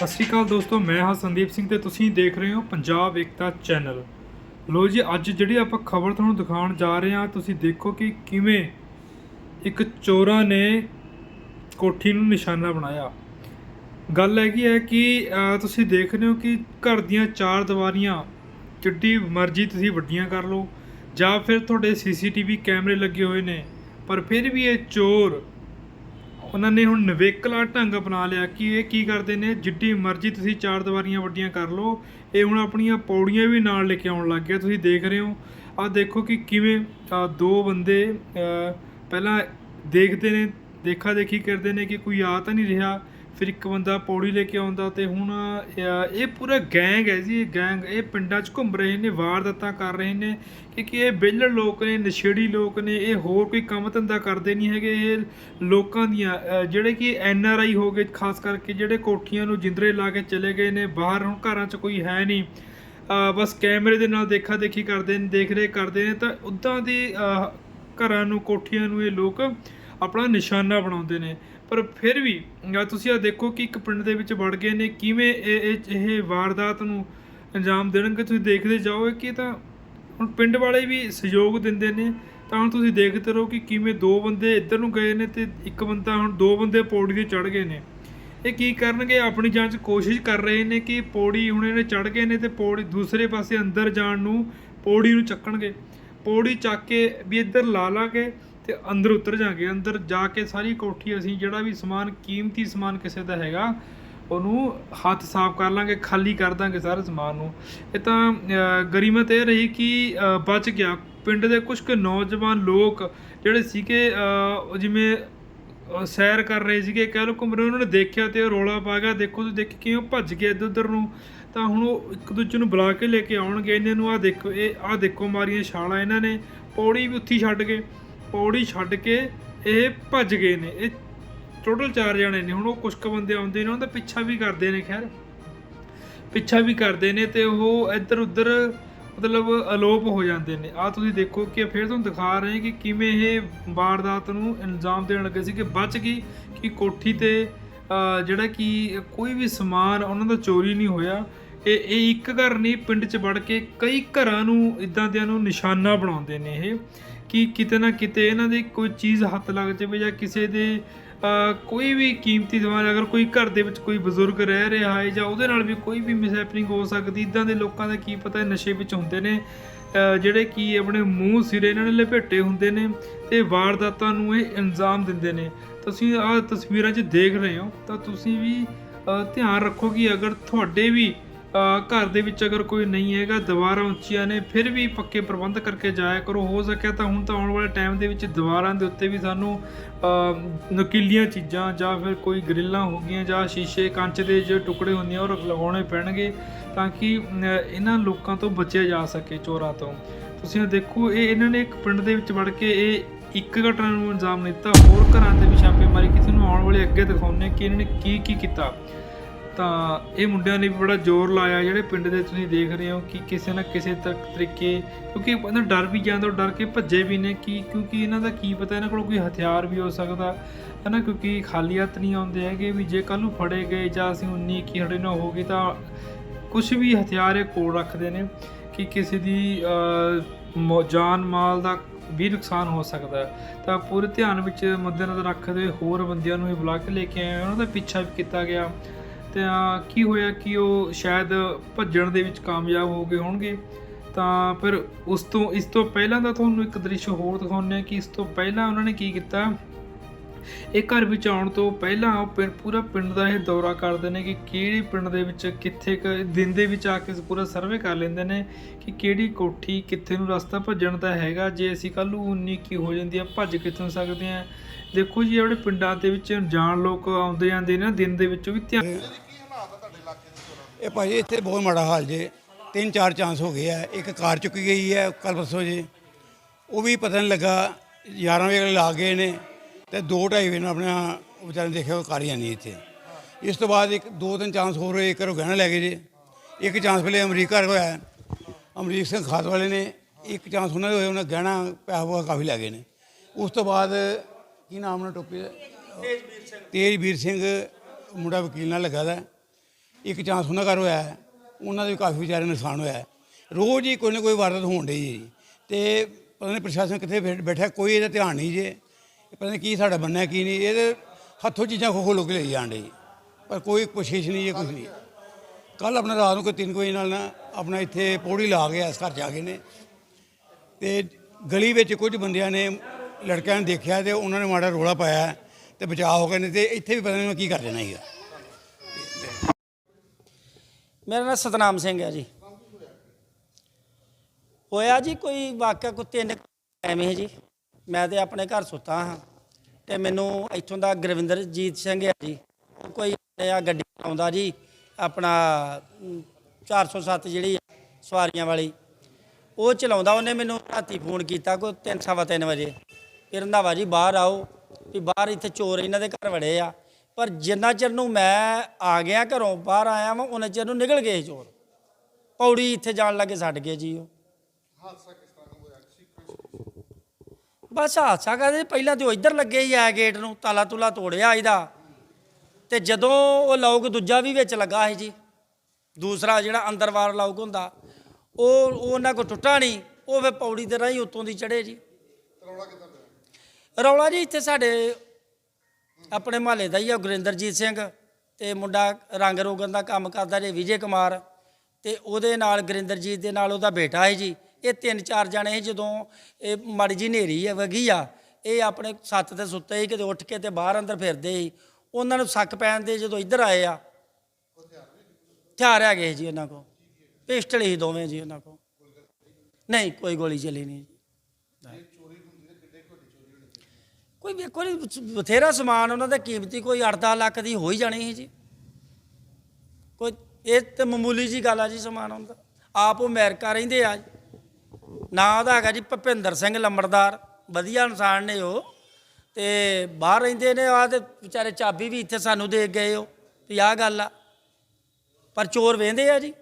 ਸਤਿ ਸ਼੍ਰੀ ਅਕਾਲ ਦੋਸਤੋ, ਮੈਂ ਹਾਂ ਸੰਦੀਪ ਸਿੰਘ ਤੇ ਤੁਸੀਂ ਦੇਖ ਰਹੇ ਹੋ ਪੰਜਾਬ ਏਕਤਾ ਚੈਨਲ। ਲੋ ਜੀ, ਅੱਜ ਜਿਹੜੀ ਆਪਾਂ ਖਬਰ ਤੁਹਾਨੂੰ ਦਿਖਾਉਣ ਜਾ ਰਹੇ ਹਾਂ, ਤੁਸੀਂ ਦੇਖੋ ਕਿ ਕਿਵੇਂ ਇੱਕ ਚੋਰਾਂ ਨੇ ਕੋਠੀ ਨੂੰ ਨਿਸ਼ਾਨਾ ਬਣਾਇਆ। ਗੱਲ ਹੈਗੀ ਹੈ ਕਿ ਤੁਸੀਂ ਦੇਖ ਰਹੇ ਹੋ ਕਿ ਘਰ ਦੀਆਂ ਚਾਰ ਦੀਵਾਰੀਆਂ, ਜਿੱਡੀ ਮਰਜ਼ੀ ਤੁਸੀਂ ਵੱਡੀਆਂ ਕਰ ਲਓ, ਜਾਂ ਫਿਰ ਤੁਹਾਡੇ ਸੀਸੀਟੀਵੀ ਕੈਮਰੇ ਲੱਗੇ ਹੋਏ ਨੇ, ਪਰ ਫਿਰ ਵੀ ਇਹ ਚੋਰ ਉਹਨਾਂ ਨੇ ਹੁਣ ਨਵੇਕਲਾ ਢੰਗ ਅਪਣਾ ਲਿਆ ਕਿ ਇਹ ਕੀ ਕਰਦੇ ਨੇ, ਜਿੱਡੀ ਮਰਜ਼ੀ ਤੁਸੀਂ ਚਾਰ ਦੀਵਾਰੀਆਂ ਵੱਡੀਆਂ ਕਰ ਲਓ। ਇਹ ਹੁਣ ਆਪਣੀਆਂ ਪੌੜੀਆਂ ਵੀ ਨਾਲ ਲੈ ਕੇ ਆਉਣ ਲੱਗ ਗਿਆ, ਤੁਸੀਂ ਦੇਖ ਰਹੇ ਹੋ। ਆਹ ਦੇਖੋ ਕਿ ਕਿਵੇਂ ਦੋ ਬੰਦੇ ਪਹਿਲਾਂ ਦੇਖਦੇ ਨੇ ਦੇਖਾ ਦੇਖੀ ਕਰਦੇ ਨੇ ਕਿ ਕੋਈ ਆ ਤਾਂ ਨਹੀਂ ਰਿਹਾ। ਫਿਰ ਇੱਕ ਬੰਦਾ ਪੌੜੀ ਲੈ ਕੇ ਆਉਂਦਾ ਤੇ ਹੁਣ ਇਹ ਪੂਰਾ ਗੈਂਗ ਹੈ ਜੀ, ਇਹ ਗੈਂਗ ਇਹ ਪਿੰਡਾਂ 'ਚ ਘੁੰਮ ਰਹੇ ਨੇ, ਵਾਰਦਾਤਾਂ ਕਰ ਰਹੇ ਨੇ, ਕਿਉਂਕਿ ਇਹ ਵਿਹਲੜ ਲੋਕ ਨੇ, ਨਸ਼ੇੜੀ ਲੋਕ ਨੇ, ਇਹ ਹੋਰ ਕੋਈ ਕੰਮ ਧੰਦਾ ਕਰਦੇ ਨਹੀਂ ਹੈਗੇ, ਇਹ ਲੋਕਾਂ ਦੀਆਂ ਜਿਹੜੇ ਕਿ ਐਨ ਆਰ ਆਈ ਹੋ ਗਏ, ਖਾਸ ਕਰਕੇ ਜਿਹੜੇ ਕੋਠੀਆਂ ਨੂੰ ਜਿੰਦਰੇ ਲਾ ਕੇ ਚਲੇ ਗਏ ਨੇ, ਬਾਹਰ ਹੁਣ ਘਰਾਂ 'ਚ ਕੋਈ ਹੈ ਨਹੀਂ। ਬਸ ਕੈਮਰੇ ਦੇ ਨਾਲ ਦੇਖਾ ਦੇਖੀ ਕਰਦੇ ਨੇ ਦੇਖ ਰਹੇ ਕਰਦੇ ਨੇ, ਤਾਂ ਉਦਾਂ ਦੀ ਘਰਾਂ ਨੂੰ, ਕੋਠੀਆਂ ਨੂੰ ਇਹ ਲੋਕ ਆਪਣਾ ਨਿਸ਼ਾਨਾ ਬਣਾਉਂਦੇ ਨੇ। ਪਰ ਫਿਰ ਵੀ ਤੁਸੀਂ ਆ ਦੇਖੋ ਕਿ ਇੱਕ ਪਿੰਡ ਦੇ ਵਿੱਚ ਵੜ ਗਏ ਨੇ, ਕਿਵੇਂ ਇਹ ਇਹ ਵਾਰਦਾਤ ਨੂੰ ਅੰਜਾਮ ਦੇਣਗੇ, ਤੁਸੀਂ ਦੇਖਦੇ ਜਾਓ ਕਿ ਤਾਂ ਹੁਣ ਪਿੰਡ ਵਾਲੇ ਵੀ ਸਹਿਯੋਗ ਦਿੰਦੇ ਨੇ, ਤਾਂ ਹੁਣ ਤੁਸੀਂ ਦੇਖਦੇ ਰਹੋ ਕਿ ਕਿਵੇਂ ਦੋ ਬੰਦੇ ਇੱਧਰ ਨੂੰ ਗਏ ਨੇ ਤੇ ਇੱਕ ਬੰਦਾ ਹੁਣ ਦੋ ਬੰਦੇ ਪੌੜੀ ਤੇ ਚੜ ਗਏ ਨੇ। ਇਹ ਕੀ ਕਰਨਗੇ, ਆਪਣੀ ਜਾਂਚ ਕੋਸ਼ਿਸ਼ ਕਰ ਰਹੇ ਨੇ ਕਿ ਪੌੜੀ ਹੁਣ ਇਹਨੇ ਚੜ ਗਏ ਨੇ ਤੇ ਪੌੜੀ ਦੂਸਰੇ ਪਾਸੇ ਅੰਦਰ ਜਾਣ ਨੂੰ ਪੌੜੀ ਨੂੰ ਚੱਕਣਗੇ। ਪੌੜੀ ਚੱਕ ਕੇ ਵੀ ਇੱਧਰ ਲਾ ਲਾਂਗੇ ਤੇ ਅੰਦਰ ਉਤਰ ਜਾਾਂਗੇ। ਅੰਦਰ ਜਾ ਕੇ ਸਾਰੀ ਕੋਠੀ ਅਸੀਂ ਜਿਹੜਾ ਵੀ ਸਮਾਨ, ਕੀਮਤੀ ਸਮਾਨ ਕਿਸੇ ਦਾ ਹੈਗਾ, ਉਹਨੂੰ ਹੱਥ ਸਾਫ਼ ਕਰ ਲਾਂਗੇ, ਖਾਲੀ ਕਰ ਦਾਂਗੇ ਸਾਰੇ ਸਮਾਨ ਨੂੰ। ਇਹ ਤਾਂ ਗਰੀਮਤ ਇਹ ਰਹੀ ਕਿ ਬਚ ਗਿਆ। ਪਿੰਡ ਦੇ ਕੁਝ ਕੁ ਨੌਜਵਾਨ ਲੋਕ ਜਿਹੜੇ ਸੀਗੇ ਜਿਵੇਂ ਸੈਰ ਕਰ ਰਹੇ ਸੀਗੇ, ਕਹਿ ਲਓ ਘੁੰਮ ਰਹੇ, ਉਹਨਾਂ ਨੇ ਦੇਖਿਆ ਤੇ ਉਹ ਰੋਲਾ ਪਾ ਗਿਆ। ਦੇਖੋ ਤੁਸੀਂ, ਦੇਖ ਕਿਉਂ ਭੱਜ ਗਿਆ ਇੱਧਰ ਉੱਧਰ ਨੂੰ। ਤਾਂ ਹੁਣ ਉਹ ਇੱਕ ਦੂਜੇ ਨੂੰ ਬੁਲਾ ਕੇ ਲੈ ਕੇ ਆਉਣਗੇ। ਇਹਨਾਂ ਨੂੰ ਆ ਦੇਖੋ, ਇਹ ਆ ਦੇਖੋ ਮਾਰੀਆਂ ਛਾਲਾਂ ਇਹਨਾਂ ਨੇ। ਪੌੜੀ ਵੀ ਉੱਥੀ ਛੱਡ ਗਏ। ਪੌੜੀ ਛੱਡ ਕੇ ਇਹ ਭੱਜ ਗਏ ਨੇ। ਇਹ ਟੋਟਲ ਚਾਰ ਜਣੇ ਨੇ। ਹੁਣ ਉਹ ਕੁਝ ਕੁ ਬੰਦੇ ਆਉਂਦੇ ਨੇ, ਉਹਦਾ ਪਿੱਛਾ ਵੀ ਕਰਦੇ ਨੇ, ਖੈਰ। ਪਿੱਛਾ ਵੀ ਕਰਦੇ ਨੇ ਤੇ ਉਹ ਇੱਧਰ ਉੱਧਰ ਮਤਲਬ ਅਲੋਪ ਹੋ ਜਾਂਦੇ ਨੇ। ਆ ਤੁਸੀਂ ਦੇਖੋ ਕਿ ਫਿਰ ਤੁਹਾਨੂੰ ਦਿਖਾ ਰਹੇ ਕਿ ਕਿਵੇਂ ਇਹ ਵਾਰਦਾਤ ਨੂੰ ਇਲਜ਼ਾਮ ਦੇਣ ਲੱਗੇ ਸੀ ਕਿ ਬਚ ਗਈ, ਕਿ ਕੋਠੀ ਤੇ ਜਿਹੜਾ ਕਿ ਕੋਈ ਵੀ ਸਮਾਨ ਉਹਨਾਂ ਦਾ ਚੋਰੀ ਨਹੀਂ ਹੋਇਆ। ਇਹ ਇਹ ਇੱਕ ਘਰ ਨਹੀਂ, ਪਿੰਡ 'ਚ ਵੜ ਕੇ ਕਈ ਘਰਾਂ ਨੂੰ, ਇਦਾਂ ਦਿਆਂ ਨੂੰ ਨਿਸ਼ਾਨਾ ਬਣਾਉਂਦੇ ਨੇ ਇਹ। ਕਿ ਕਿਤੇ ਨਾ ਕਿਤੇ ਇਹਨਾਂ ਦੀ ਕੋਈ ਚੀਜ਼ ਹੱਥ ਲੱਗ ਜਾਵੇ ਜਾਂ ਕਿਸੇ ਦੇ ਕੋਈ ਵੀ ਕੀਮਤੀ ਸਮਾਨ, ਅਗਰ ਕੋਈ ਘਰ ਦੇ ਵਿੱਚ ਕੋਈ ਬਜ਼ੁਰਗ ਰਹਿ ਰਿਹਾ ਹੈ ਜਾਂ ਉਹਦੇ ਨਾਲ ਵੀ ਕੋਈ ਵੀ ਮਿਸਹੈਪਨਿੰਗ ਹੋ ਸਕਦੀ, ਇਦਾਂ ਦੇ ਲੋਕਾਂ ਦਾ ਕੀ ਪਤਾ ਨਸ਼ੇ ਵਿੱਚ ਹੁੰਦੇ ਨੇ ਜਿਹੜੇ ਕੀ ਆਪਣੇ ਮੂੰਹ ਸਿਰੇ ਇਹਨਾਂ ਨੇ ਲਪੇਟੇ ਹੁੰਦੇ ਨੇ ਤੇ ਵਾਰਦਾਤਾਂ ਨੂੰ ਇਹ ਇਲਜ਼ਾਮ ਦਿੰਦੇ ਨੇ। ਤੁਸੀਂ ਆਹ ਤਸਵੀਰਾਂ 'ਚ ਦੇਖ ਰਹੇ ਹੋ, ਤਾਂ ਤੁਸੀਂ ਵੀ ਧਿਆਨ ਰੱਖੋ ਕਿ ਅਗਰ ਤੁਹਾਡੇ ਵੀ ਘਰ ਦੇ ਵਿੱਚ ਅਗਰ ਕੋਈ ਨਹੀਂ ਹੈਗਾ, ਦੀਵਾਰਾਂ ਉੱਚੀਆਂ ਨੇ, ਫਿਰ ਵੀ ਪੱਕੇ ਪ੍ਰਬੰਧ ਕਰਕੇ ਜਾਇਆ ਕਰੋ। ਹੋ ਸਕਿਆ ਤਾਂ ਹੁਣ ਤਾਂ ਆਉਣ ਵਾਲੇ ਟਾਈਮ ਦੇ ਵਿੱਚ ਦੀਵਾਰਾਂ ਦੇ ਉੱਤੇ ਵੀ ਸਾਨੂੰ ਨਕੀਲੀਆਂ ਚੀਜ਼ਾਂ ਜਾਂ ਫਿਰ ਕੋਈ ਗ੍ਰਿਲਾਂ ਹੋ ਗਈਆਂ ਜਾਂ ਸ਼ੀਸ਼ੇ, ਕੰਚ ਦੇ ਜੋ ਟੁਕੜੇ ਹੁੰਦੇ ਆ, ਉਹ ਲਗਾਉਣੇ ਪੈਣਗੇ ਤਾਂ ਕਿ ਇਹਨਾਂ ਲੋਕਾਂ ਤੋਂ ਬਚਿਆ ਜਾ ਸਕੇ ਚੋਰਾਂ ਤੋਂ। ਤੁਸੀਂ ਦੇਖੋ, ਇਹ ਇਹਨਾਂ ਨੇ ਇੱਕ ਪਿੰਡ ਦੇ ਵਿੱਚ ਵੜ ਕੇ ਇਹ ਇੱਕ ਘਟਨਾ ਨੂੰ ਅੰਜਾਮ ਦਿੱਤਾ। ਹੋਰ ਘਰਾਂ ਤੇ ਵੀ ਛਾਪੇਮਾਰੀ ਕਿਸੇ ਨੂੰ ਆਉਣ ਵਾਲੇ ਅੱਗੇ ਦਿਖਾਉਂਦੇ ਕਿ ਇਹਨਾਂ ਨੇ ਕੀ ਕੀ ਕੀਤਾ। ਤਾਂ ਇਹ ਮੁੰਡਿਆਂ ਨੇ ਵੀ ਬੜਾ ਜ਼ੋਰ ਲਾਇਆ ਜਿਹੜੇ ਪਿੰਡ ਦੇ ਤੁਸੀਂ ਦੇਖ ਰਹੇ ਹੋ ਕਿ ਕਿਸੇ ਨਾ ਕਿਸੇ ਤੱਕ ਤਰੀਕੇ ਕਿਉਂਕਿ ਇਹਨਾਂ ਡਰ ਵੀ ਜਾਂਦਾ ਉਹ ਡਰ ਕੇ ਭੱਜੇ ਵੀ ਨੇ ਕਿ ਕਿਉਂਕਿ ਇਹਨਾਂ ਦਾ ਕੀ ਪਤਾ ਇਹਨਾਂ ਕੋਲ ਕੋਈ ਹਥਿਆਰ ਵੀ ਹੋ ਸਕਦਾ ਹੈ ਨਾ ਕਿਉਂਕਿ ਖਾਲੀ ਹੱਥ ਨਹੀਂ ਆਉਂਦੇ ਹੈਗੇ ਵੀ ਜੇ ਕੱਲ ਨੂੰ ਫੜੇ ਗਏ ਜਾਂ ਅਸੀਂ 19 ਕੀ ਹੜੇ ਨਾ ਹੋ ਗਈ ਤਾਂ ਕੁਝ ਵੀ ਹਥਿਆਰ ਇਹ ਕੋਲ ਰੱਖਦੇ ਨੇ ਕਿ ਕਿਸੇ ਦੀ ਅਹ, ਜਾਨ ਮਾਲ ਦਾ ਵੀ ਨੁਕਸਾਨ ਹੋ ਸਕਦਾ ਤਾਂ ਪੂਰੇ ਧਿਆਨ ਵਿੱਚ ਮੱਦੇਨਜ਼ਰ ਰੱਖਦੇ ਹੋਏ ਹੋਰ ਬੰਦਿਆਂ ਨੂੰ ਵੀ ਬੁਲਾ ਕੇ ਲੈ ਕੇ ਆਏ ਉਹਨਾਂ ਦਾ ਪਿੱਛਾ ਵੀ ਕੀਤਾ ਗਿਆ। ਤਾਂ ਕੀ ਹੋਇਆ ਕਿ ਉਹ ਸ਼ਾਇਦ ਭੱਜਣ ਦੇ ਵਿੱਚ ਕਾਮਯਾਬ ਹੋ ਗਏ ਹੋਣਗੇ? ਤਾਂ ਫਿਰ ਉਸ ਤੋਂ, ਇਸ ਤੋਂ ਪਹਿਲਾਂ ਦਾ ਤੁਹਾਨੂੰ ਇੱਕ ਦ੍ਰਿਸ਼ ਹੋਰ ਦਿਖਾਉਂਦੇ ਹਾਂ ਕਿ ਇਸ ਤੋਂ ਪਹਿਲਾਂ ਉਹਨਾਂ ਨੇ ਕੀ ਕੀਤਾ? ਇਹ ਘਰ ਵਿੱਚ ਆਉਣ ਤੋਂ ਪਹਿਲਾਂ ਉਹ ਪਿੰ- ਪੂਰਾ ਪਿੰਡ ਦਾ ਇਹ ਦੌਰਾ ਕਰਦੇ ਨੇ ਕਿ ਕਿਹੜੇ ਪਿੰਡ ਦੇ ਵਿੱਚ ਕਿੱਥੇ ਕੁ, ਦਿਨ ਦੇ ਵਿੱਚ ਆ ਕੇ ਪੂਰਾ ਸਰਵੇ ਕਰ ਲੈਂਦੇ ਨੇ ਕਿ ਕਿਹੜੀ ਕੋਠੀ ਕਿੱਥੇ ਨੂੰ ਰਸਤਾ ਭੱਜਣ ਦਾ ਹੈਗਾ, ਜੇ ਅਸੀਂ ਕੱਲ ਨੂੰ 19 ਕੀ ਹੋ ਜਾਂਦੀ ਆ, ਭੱਜ ਕਿੱਥੋਂ ਸਕਦੇ ਆ। ਦੇਖੋ ਜੀ ਜਿਹੜੇ ਪਿੰਡਾਂ ਦੇ ਵਿੱਚ ਜਾਣ ਲੋਕ ਆਉਂਦੇ ਜਾਂਦੇ ਨੇ ਦਿਨ ਦੇ ਵਿੱਚ ਉਹ ਵੀ ਧਿਆਨ ਇਹ ਭਾਜੀ ਇੱਥੇ ਬਹੁਤ ਮਾੜਾ ਹਾਲ ਜੇ। ਤਿੰਨ ਚਾਰ ਚਾਂਸ ਹੋ ਗਏ ਆ। ਇੱਕ ਕਾਰ ਚੁੱਕੀ ਗਈ ਹੈ ਕੱਲ ਪਰਸੋਂ ਜੇ। ਉਹ ਵੀ ਪਤਾ ਨਹੀਂ ਲੱਗਾ। 11 ਵਜੇ ਲਾ ਗਏ ਨੇ। ਤੇ 2:30 ਵਜੇ ਨੂੰ ਆਪਣਾ ਵਿਚਾਰੇ ਨੇ ਦੇਖਿਆ ਉਹ ਕਾਰ ਹੀ ਨਹੀਂ ਇੱਥੇ। ਇਸ ਤੋਂ ਬਾਅਦ ਇੱਕ ਦੋ ਤਿੰਨ ਚਾਂਸ ਹੋਰ ਹੋਏ ਇੱਕ ਘਰੋਂ ਗਹਿਣਾ ਲੈ ਗਏ ਜੇ। ਇੱਕ ਚਾਂਸ ਪਹਿਲੇ ਅਮਰੀਕਾ ਹੋਇਆ। ਅਮਰੀਕ ਸਿੰਘ ਖਾਤ ਵਾਲੇ ਨੇ ਇੱਕ ਚਾਂਸ ਉਹਨਾਂ ਦੇ ਹੋਏ ਉਹਨਾਂ ਗਹਿਣਾ ਪੈਸਾ ਪੂਸਾ ਕਾਫੀ ਲੈ ਗਏ ਨੇ। ਉਸ ਤੋਂ ਬਾਅਦ ਕੀ ਨਾਮ ਨਾਲ ਟੋਪੀ ਤੇਜਵੀਰ ਸਿੰਘ। ਮੁੰਡਾ ਵਕੀਲ ਨਾਲ ਲੱਗਾ ਦਾ। ਇੱਕ ਚਾਂਸ ਉਹਨਾਂ ਘਰ ਹੋਇਆ। ਉਹਨਾਂ ਦੇ ਵੀ ਕਾਫੀ ਵਿਚਾਰੇ ਨੁਕਸਾਨ ਹੋਇਆ। ਰੋਜ਼ ਹੀ ਕੋਈ ਨਾ ਕੋਈ ਵਾਰਦਾਤ ਹੋਣ ਡਈ ਹੈ ਜੀ। ਤੇ ਪਤਾ ਨਹੀਂ ਪ੍ਰਸ਼ਾਸਨ ਕਿੱਥੇ ਬੈਠ- ਬੈਠਾ ਕੋਈ ਇਹਦਾ ਧਿਆਨ ਨਹੀਂ ਜੇ। ਪਤਾ ਨਹੀਂ ਕੀ ਸਾਡਾ ਬੰਨਾ ਕੀ ਨਹੀਂ। ਇਹਦੇ ਹੱਥੋਂ ਚੀਜ਼ਾਂ ਖੋ ਖੋ ਕੇ ਲਈ ਜਾਣ ਡਈ। ਪਰ ਕੋਈ ਕੋਸ਼ਿਸ਼ ਨਹੀਂ ਹੈ ਕੁਝ ਨਹੀਂ। ਕੱਲ ਆਪਣਾ ਰਾਤ ਨੂੰ ਕੋਈ ਤਿੰਨ ਕੁ ਵਜੇ ਨਾਲ ਨਾ ਆਪਣਾ ਇੱਥੇ ਪੌੜੀ ਲਾ ਗਿਆ ਇਸ ਘਰ ਜਾ ਕੇ ਨੇ। ਤੇ ਗਲੀ ਵਿੱਚ ਕੁਝ ਬੰਦਿਆਂ ਨੇ ਲੜਕਿਆਂ ਨੂੰ ਦੇਖਿਆ ਤੇ ਉਹਨਾਂ ਨੇ ਮਾੜਾ ਰੋਲਾ ਪਾਇਆ ਤੇ ਬਚਾਅ ਹੋ ਗਏ ਨੇ ਤੇ ਇੱਥੇ ਵੀ ਪਤਾ ਨਹੀਂ ਮੈਂ ਕੀ ਕਰ ਦੇਣਾ ਸੀਗਾ। ਮੇਰਾ ਨਾਮ ਸਤਨਾਮ ਸਿੰਘ ਹੈ ਜੀ। ਹੋਇਆ ਜੀ ਕੋਈ ਵਾਕਿਆ ਕੋ ਤਿੰਨ ਐਵੇਂ ਜੀ? ਮੈਂ ਤੇ ਆਪਣੇ ਘਰ ਸੁੱਤਾ ਹਾਂ ਤੇ ਮੈਨੂੰ ਇੱਥੋਂ ਦਾ ਗੁਰਵਿੰਦਰਜੀਤ ਸਿੰਘ ਹੈ ਜੀ। ਕੋਈ ਆ ਗੱਡੀ ਆਉਂਦਾ ਜੀ ਆਪਣਾ ਅਮ, 407 ਜਿਹੜੀ ਸਵਾਰੀਆਂ ਵਾਲੀ। ਉਹ ਚਲਾਉਂਦਾ ਉਹਨੇ ਮੈਨੂੰ ਰਾਤੀ ਫੋਨ ਕੀਤਾ ਕੋਈ ਤਿੰਨ ਸਵਾ ਤਿੰਨ ਵਜੇ। ਫਿਰ ਰੰਧਾਵਾ ਜੀ ਬਾਹਰ ਆਓ ਵੀ ਬਾਹਰ ਇੱਥੇ ਚੋਰ ਇਹਨਾਂ ਦੇ ਘਰ ਵੜੇ ਆ। ਪਰ ਜਿੰਨਾ ਚਿਰ ਨੂੰ ਮੈਂ ਆ ਗਿਆ ਘਰੋਂ ਬਾਹਰ ਆਇਆ ਵਾਂ ਉਹਨਾਂ ਚਿਰ ਨੂੰ ਨਿਕਲ ਗਏ ਚੋਰ। ਪੌੜੀ ਇੱਥੇ ਜਾਣ ਲੱਗੇ ਛੱਡ ਗਏ ਜੀ ਉਹ। ਬਸ ਹਾਦਸਾ ਕਹਿੰਦੇ ਪਹਿਲਾਂ ਤੇ ਉਹ ਇੱਧਰ ਲੱਗੇ ਹੀ ਆ ਗੇਟ ਨੂੰ ਤਾਲਾ ਤੁਲਾ ਤੋੜਿਆ ਇਹਦਾ। ਤੇ ਜਦੋਂ ਉਹ ਲੋਕ ਦੂਜਾ ਵੀ ਵਿੱਚ ਲੱਗਾ ਸੀ ਜੀ ਦੂਸਰਾ ਜਿਹੜਾ ਅੰਦਰਵਾਰ ਲੋਕ ਹੁੰਦਾ ਉਹ ਉਹ ਉਹਨਾਂ ਕੋ ਟੁੱਟਾ ਨਹੀਂ ਉਹ ਫੇ ਪੌੜੀ ਦੇ ਰਾਹੀਂ ਉੱਤੋਂ ਦੀ ਚੜੇ ਜੀ। ਰੌਲਾ ਜੀ ਇੱਥੇ ਸਾਡੇ ਆਪਣੇ ਮਹੱਲੇ ਦਾ ਹੀ ਆ ਗੁਰਿੰਦਰਜੀਤ ਸਿੰਘ ਤੇ ਮੁੰਡਾ ਰੰਗ ਰੋਗਨ ਦਾ ਕੰਮ ਕਰਦਾ ਜੇ ਵਿਜੇ ਕੁਮਾਰ। ਤੇ ਉਹਦੇ ਨਾਲ ਗੁਰਿੰਦਰਜੀਤ ਦੇ ਨਾਲ ਉਹਦਾ ਬੇਟਾ ਹੈ ਜੀ। ਇਹ ਤਿੰਨ ਚਾਰ ਜਣੇ ਸੀ ਜਦੋਂ ਇਹ ਮਾੜੀ ਜੀ ਹਨੇਰੀ ਹੈ ਵਗੀ ਆ ਇਹ ਆਪਣੇ ਛੱਤ ਤੇ ਸੁੱਤੇ ਸੀ ਕਿਤੇ ਉੱਠ ਕੇ ਤੇ ਬਾਹਰ ਅੰਦਰ ਫਿਰਦੇ ਸੀ। ਉਹਨਾਂ ਨੂੰ ਸੱਕ ਪੈਣ ਦੇ ਜਦੋਂ ਇੱਧਰ ਆਏ ਆ ਹਥਿਆਰ ਹੈਗੇ ਜੀ ਉਹਨਾਂ ਕੋ ਪਿਸਟਲ ਹੀ ਦੋਵੇਂ ਜੀ ਉਹਨਾਂ ਕੋ ਨਹੀਂ ਕੋਈ ਗੋਲੀ ਚੱਲੀ ਨਹੀਂ ਜੀ। ਕੋਈ ਵੇਖੋ ਜੀ ਬਥੇਰਾ ਸਮਾਨ ਉਹਨਾਂ ਦਾ ਕੀਮਤੀ ਕੋਈ 8-10 ਲੱਖ ਦੀ ਹੋ ਹੀ ਜਾਣੀ ਸੀ ਜੀ। ਕੋਈ ਇਹ ਤੇ ਮਾਮੂਲੀ ਜੀ ਗੱਲ ਆ ਜੀ ਸਮਾਨ ਹੁੰਦਾ ਆਪ ਉਹ ਅਮਰੀਕਾ ਰਹਿੰਦੇ ਆ ਨਾਂ ਉਹਦਾ ਹੈਗਾ ਜੀ ਭਪਿੰਦਰ ਸਿੰਘ ਲੰਬੜਦਾਰ, ਵਧੀਆ ਇਨਸਾਨ ਨੇ ਉਹ। ਤੇ ਬਾਹਰ ਰਹਿੰਦੇ ਨੇ ਆ ਤੇ ਵਿਚਾਰੇ ਚਾਬੀ ਵੀ ਇੱਥੇ ਸਾਨੂੰ ਦੇ ਗਏ ਉਹ, ਵੀ ਆਹ ਗੱਲ ਆ। ਪਰ ਚੋਰ ਵੇਂਦੇ ਆ ਜੀ।